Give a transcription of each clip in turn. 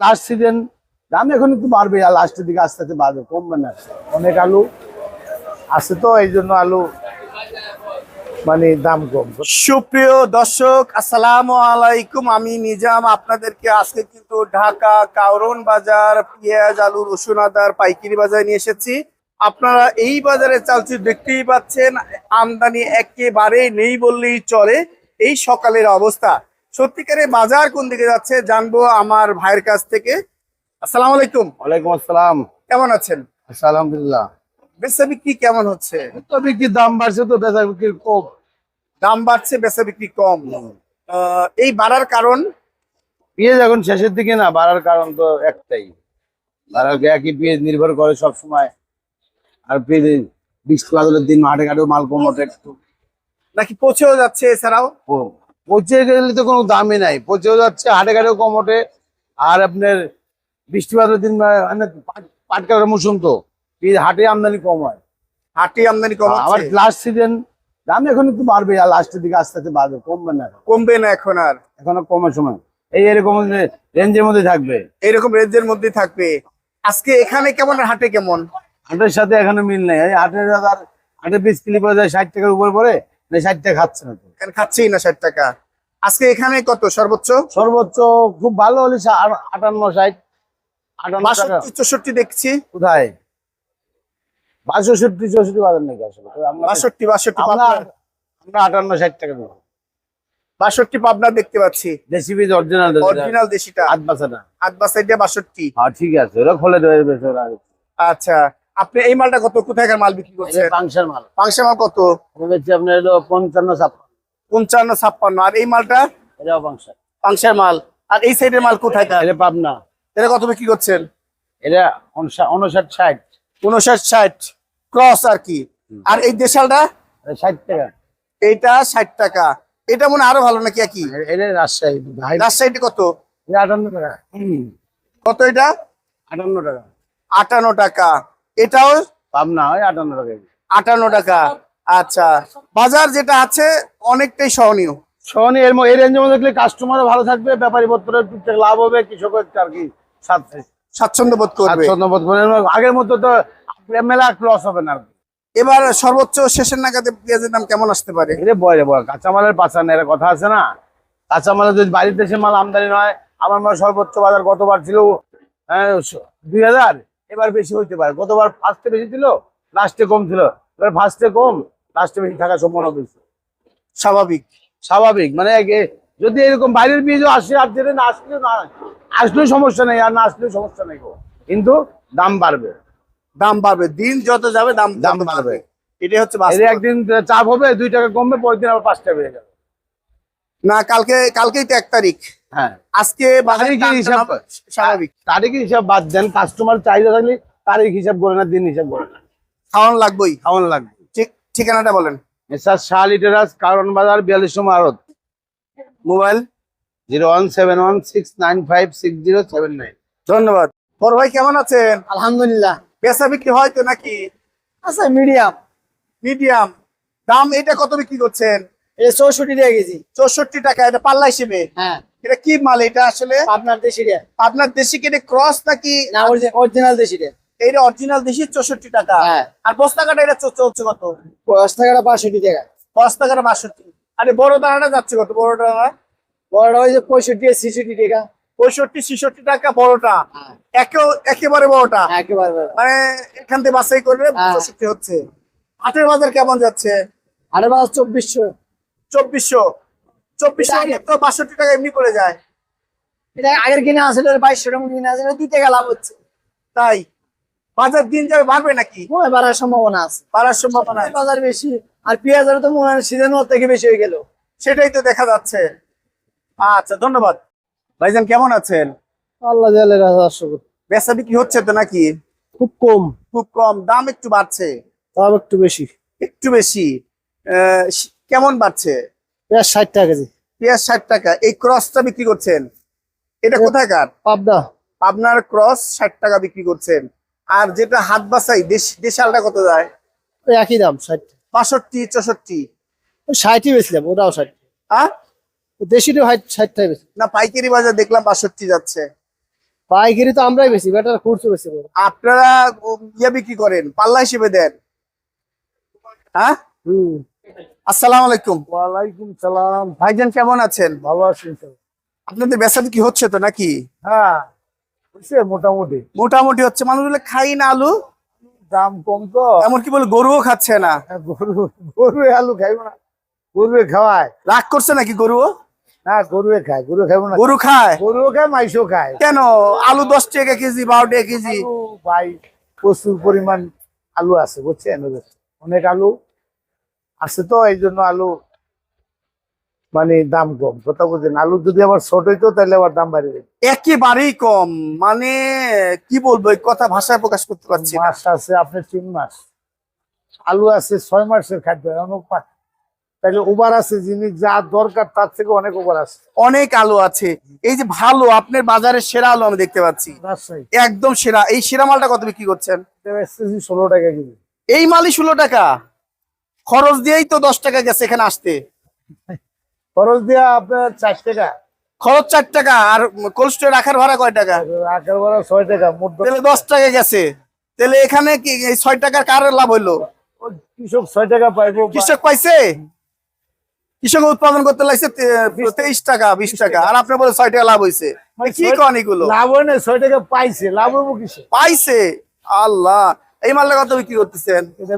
Last দাম এখন একটু বাড়বে, আর লাস্টের দিকে আস্তে আস্তে বাড়বে, কমবে না। অনেক আলু আছে তো, এই জন্য আলু মানে দাম কম। সুপ্রিয় দর্শক, আসসালামু আলাইকুম। আমি নিজাম, আপনাদেরকে আজকে কিন্তু ঢাকা কাউরন বাজার পেঁয়াজ, আলু, রসুন, আদার পাইকারি বাজারে নিয়ে এসেছি। আপনারা এই বাজারে চালচি দেখতেই পাচ্ছেন, আমদানি একেবারেই নেই বললেই চলে। এই সকালের অবস্থা সত্যিকারে বাজার কোন দিকে যাচ্ছে জানব আমার ভাইয়ের কাছ থেকে। আসসালাম আলাইকুম। ওয়ালাইকুম আসসালাম। কেমন আছেন? আচ্ছা, আলহামদুলিল্লাহ। বেচা বিক্রি কেমন হচ্ছে? তো বিক্রির দাম বাড়ছে তো বেচা বিক্রির কম। দাম বাড়ছে বেচা বিক্রি কম। এই বাড়ার কারণ? পেঁয়াজ এখন শেষের দিকে না বাড়ার কারণ তো একটাই। বাড়ার একই পেঁয়াজ নির্ভর করে সব সময় আর পেঁয়াজ বৃষ্টি বাদলের দিন হাটে ঘাটেও মাল কম ওঠে একটু। নাকি পচেও যাচ্ছে এছাড়াও? পচে গেলে তো কোনো দামই নাই। পচেও যাচ্ছে হাটে ঘাটেও কম ওঠে। আর আপনার বৃষ্টিপাতের দিন মানে পাট- কাটার মৌসুম তো। হাটে আমদানি কম হয়। হাটে আমদানি কম আবার লাস্ট সিজন দাম এখন একটু বাড়বে আর লাস্টের দিকে আস্তে আস্তে বাড়বে কমবে না কমবে না এখন আর। এখনও কমের সময় এই এরকম রেঞ্জের মধ্যে থাকবে। এইরকম রেঞ্জের মধ্যে থাকবে। আজকে এখানে কেমন আর হাটে কেমন? হাটের সাথে এখনও মিল নেই। হাটের হাজার হাটের পিস কিলি পরে যায় ষাট টাকার উপর পরে না ষাট টাকা খাচ্ছে না তো। খাচ্ছেই না ষাট টাকা? আজকে এখানে কত সর্বোচ্চ? সর্বোচ্চ খুব ভালো হলে আটান্ন ষাট বাষট্টি চৌষট্টি দেখছি। কোথায়? বাষট্টি চৌষট্টি বাজার নাকি আসলে? আমরা বাষট্টি বাষট্টি আমরা আটান্ন ষাট টাকা দেবো। বাষট্টি পাবনা দেখতে পাচ্ছি। দেশি বীজ অরিজিনাল অরিজিনাল দেশিটা। আট বাসাইডে বাষট্টি। হ্যাঁ ঠিক আছে। খোলে ওরা আচ্ছা। আপনি এই মালটা কত? কোথায়কার মাল বিক্রি করছেন? পাংশার মাল। পাংশা মাল কত? আপনার হলো পঞ্চান্ন ছাপ্পান্ন। পঞ্চান্ন ছাপ্পান্ন। আর এই মালটা? এটাও পাংশার। পাংশার মাল। আর এই সাইডের মাল কোথায়কার এটা পাবনা। এটা কত বিক্রি করছেন? এটা উনষাট ষাট। উনষাট ষাট। ক্রস আর কি। আর এই দেশালটা? ষাট টাকা। এইটা ষাট টাকা। এটা মনে হয় আরও ভালো নাকি একই? এটা রাজশাহী। হাই রাজশাহীতে কত? আটান্ন টাকা। কত এটা? আটান্ন টাকা। আটান্ন টাকা। এটাও পাবনা হয় আটান্ন টাকা আটান্ন টাকা। আচ্ছা বাজার যেটা আছে অনেকটাই সহনীয়। এর এই রেঞ্জের মধ্যে দেখলে কাস্টমারও ভালো থাকবে ব্যাপারী পত্রের লাভ হবে কৃষকের আর কি স্বাচ্ছন্দ্য বোধ করবে। স্বাচ্ছন্দ্য বোধ করে। আগের মতো তো মেলা লস হবে না এবার সর্বোচ্চ শেষের নাগাদে পেঁয়াজের দাম কেমন আসতে পারে? এটা বয় বয় কাঁচামালের পাচার নেই কথা আছে না? কাঁচামালের যদি বাড়ির দেশে মাল আমদানি নয় আমার মাল সর্বোচ্চ বাজার গতবার ছিল? দুই হাজার। এবার বেশি হইতে পারে। গতবার ফার্স্টে বেশি ছিল লাস্টে কম ছিল। এবার ফার্স্টে কম লাস্টে বেশি থাকার সম্ভাবনা বেশি স্বাভাবিক। স্বাভাবিক মানে যদি এরকম বাইরের বীজও আসে আর যেটা না আসলে না আসলেও সমস্যা নেই আর না আসলেও সমস্যা নেই গো। কিন্তু দাম বাড়বে। দাম বাড়বে। দিন যত যাবে দাম দাম বাড়বে। এটাই হচ্ছে একদিন চাপ হবে দুই টাকা কমবে পরের দিন আবার পাঁচ টাকা বেড়ে যাবে না কালকে কালকেই তো এক তারিখ। হ্যাঁ। আজকে স্বাভাবিক। তারিখের হিসাব বাদ দেন কাস্টমার চাহিদা থাকলে তারিখ হিসাব করে না দিন হিসাব করে না খাওয়ানো লাগবেই। কেমন লাগবে। ঠিক ঠিকানাটা বলেন। শাহ লিটারাস কারণ বাজার বিয়াল্লিশ mobile? Zero one seven one six nine five six zero seven nine. ধন্যবাদ। বড় ভাই কেমন আছেন? আলহামদুলিল্লাহ। বেচা বিক্রি হয় তো নাকি? আচ্ছা মিডিয়াম মিডিয়াম দাম এটা কত বিক্রি করছেন? এটা চৌষট্টি টাকা কেজি। চৌষট্টি টাকা এটা পাল্লা হিসেবে? হ্যাঁ। এটা কি মাল এটা আসলে? আপনার দেশি রে। আপনার দেশি কেটে ক্রস নাকি? না অরিজিনাল দেশি রে। এইটা অরিজিনাল দেশি চৌষট্টি টাকা। হ্যাঁ। আর বস্তা কাটা এটা চল- চলছে কত? টাকাটা পাঁচষট্টি টাকা। বস্তা কাটা বাষট্টি। আরে বড় দানাটা যাচ্ছে কত? বড় দানা বড়টা হয়েছে পঁয়ষট্টি ছেষট্টি টাকা। পঁয়ষট্টি ছেষট্টি টাকা বড়টা। হ্যাঁ। একে একেবারে বড়টা। একেবারে মানে এখান থেকে বাছাই করবে হ্যাঁ। চৌষট্টি হচ্ছে। হাটের বাজার কেমন যাচ্ছে? আরে বাস চব্বিশশো। চব্বিশশো। চব্বিশশো তো বাষট্টি টাকা এমনি করে যায়। এটা আগের কিনে আসলে বাইশশো টাকা কিনে আসলে দুই টাকা লাভ হচ্ছে। তাই? বাজার দিন যাবে বাড়বে নাকি? বাড়ার সম্ভাবনা আছে। বাড়ার সম্ভাবনা বাজার বেশি আর পেঁয়াজের তো মনে হয় সিজন থেকে বেশি হয়ে গেল। সেটাই তো দেখা যাচ্ছে। আচ্ছা ধন্যবাদ। ভাইজান কেমন আছেন? আল্লাহ বেচা বিক্রি হচ্ছে তো নাকি? খুব কম। খুব কম। দাম একটু বাড়ছে। দাম একটু বেশি। একটু বেশি। আহ, কেমন বাড়ছে? পেঁয়াজ ষাট টাকা কেজি। পেঁয়াজ ষাট টাকা। এই ক্রসটা বিক্রি করছেন? এটা কোথাকার পাবদা আপনার ক্রস ষাট টাকা বিক্রি করছেন। আর যেটা হাত বাসাই দেশ দেশালটা কত যায়? একই দাম ষাট। বাষট্টি চৌষট্টি। ষাটই বেছিলাম ওটাও ষাট। দেশিটাও ষাট ষাট টাকা বেশি না পাইকারি বাজার দেখলাম বাষট্টি যাচ্ছে। পাইকারি তো আমরাই বেশি বেটার খুচরো বেশি আপনারা ইয়ে বিক্রি করেন পাল্লা হিসেবে দেন। হ্যাঁ হুম। আসসালামু আলাইকুম। ওয়ালাইকুম সালাম। ভাইজান কেমন আছেন? ভালো আছেন? আপনাদের বেচা বিক্রি হচ্ছে তো নাকি? হ্যাঁ বুঝছে মোটামুটি। মোটামুটি হচ্ছে। মানুষগুলো খাই না আলু। দাম কম তো। এমনকি বলে গরুও খাচ্ছে না? হ্যাঁ, গরু গরু আলু খাইবো না। গরু খাওয়ায়। রাগ করছে নাকি গরুও? না গরু খায়। গরু খাইবো না। গরু খায়? গরু খায় মাইসও খায়। কেন? আলু দশ টাকা কেজি বারো টাকা কেজি। ভাই প্রচুর পরিমাণ আলু আছে বুঝছেন? অনেক আলু। আছে তো এই জন্য আলু মানে দাম কম। কথা বুঝছেন আলু যদি আবার ছোট হইতো তাহলে আবার দাম বাড়িয়ে যেত। একেবারেই কম। মানে কি বলব এই কথা ভাষায় প্রকাশ করতে পারছি না। মাছ আছে আপনার তিন মাস। আলু আছে ছয় মাসের খাদ্য অনেক পা- তাহলে ওভার আছে জিনিস যা দরকার তার থেকে অনেক ওভার আছে। অনেক আলু আছে। এই যে ভালো আপনার বাজারে সেরা আলু আমি দেখতে পাচ্ছি। রাজশাহী। একদম সেরা। এই সেরা মালটা কত বিক্রি করছেন? ষোলো টাকা কেজি। এই মালই ষোলো টাকা। খরচ দিয়েই তো দশ টাকা গেছে এখানে আসতে। খরচ দিয়া আপনার চার টাকা। খরচ চার টাকা আর কোল্ড স্টোরে রাখার ভাড়া কয় টাকা? আকার ভাড়া ছয় টাকা মোট তাহলে দশ টাকা গেছে। তাহলে এখানে কি এই ছয় টাকার কার লাভ হইল? কৃষক ছয় টাকা পাইবো। কৃষক পাইছে? কৃষক উৎপাদন করতে লাগছে তেইশ টাকা বিশ টাকা। আর আপনার বলে ছয় টাকা লাভ হয়েছে মানে কি কন এগুলো? লাভ হয় না ছয় টাকা পাইছে। লাভ হব কিসে? পাইছে। আল্লাহ। এই মালটা কত বিক্রি করতেছেন? এটা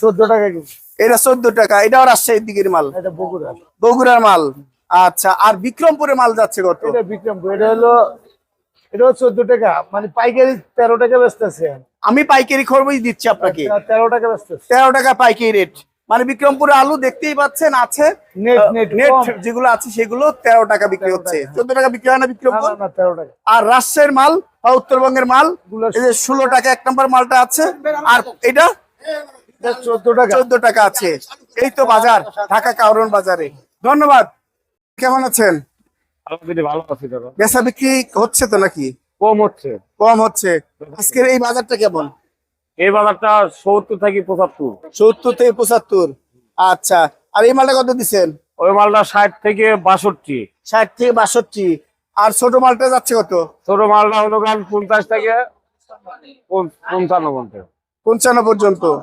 চোদ্দ টাকা কেজি। এটা চোদ্দ টাকা এটাও রাজশাহীর দিকের মাল। এটা বগুড়া বগুড়ার মাল। আচ্ছা আর বিক্রমপুরের মাল যাচ্ছে কত? এটা বিক্রমপুর এটা হলো এটা চোদ্দ টাকা মানে পাইকারি তেরো টাকা বেচতেছে। আমি পাইকারি খরচই দিচ্ছি আপনাকে। তেরো টাকা বেচতেছে। তেরো টাকা পাইকারি রেট। মানে বিক্রমপুরে আলু দেখতেই পাচ্ছেন আছে। নেট। যেগুলো আছে সেগুলো তেরো টাকা বিক্রি হচ্ছে। চোদ্দ টাকা বিক্রি হয় না বিক্রমপুর? আর রাজশাহীর মাল বা উত্তরবঙ্গের মাল এই যে ষোলো টাকা এক নম্বর মালটা আছে। আর এটা? চোদ্দ টাকা। আছে। এই তো বাজার ঢাকা কাউরন বাজারে। ধন্যবাদ। কেমন আছেন? ভালো আছি বেচা বিক্রি হচ্ছে তো নাকি? কম হচ্ছে। কম হচ্ছে। আজকের এই বাজারটা কেমন? এই বাজারটা সত্তর থেকে পঁচাত্তর। সত্তর থেকে পঁচাত্তর। আচ্ছা আর এই মালটা কত দিচ্ছেন? ওই মালটা ষাট থেকে বাষট্টি। ষাট থেকে বাষট্টি। আর ছোট মালটা যাচ্ছে কত? ছোট মালটা হলো পঞ্চাশ থেকে পঞ্চ- পঞ্চান্ন পর্যন্ত। পঞ্চান্ন পর্যন্ত।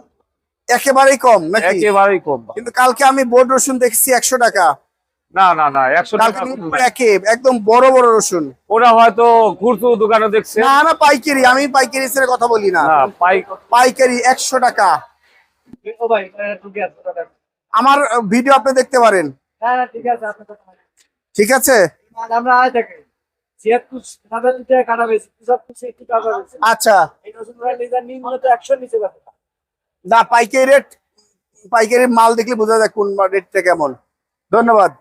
একেবারেই কম নাকি? একেবারেই কম। কিন্তু কালকে আমি বোর্ড রসুন দেখছি একশো টাকা। না না না একশো টাকা কিন্তু একে একদম বড় বড় রসুন। ওরা হয়তো দোকানে দেখছে। না না পাইকারি আমি পাইকারি ছেড়ে কথা বলি না। না পাইকারি একশো টাকা। আমার ভিডিও আপনি দেখতে পারেন। হ্যাঁ ঠিক আছে আপনার কথা ঠিক আছে? আচ্ছা। না পাইকারি রেট পাইকারি মাল দেখলে বোঝা যায় কোন রেটটা কেমন। ধন্যবাদ।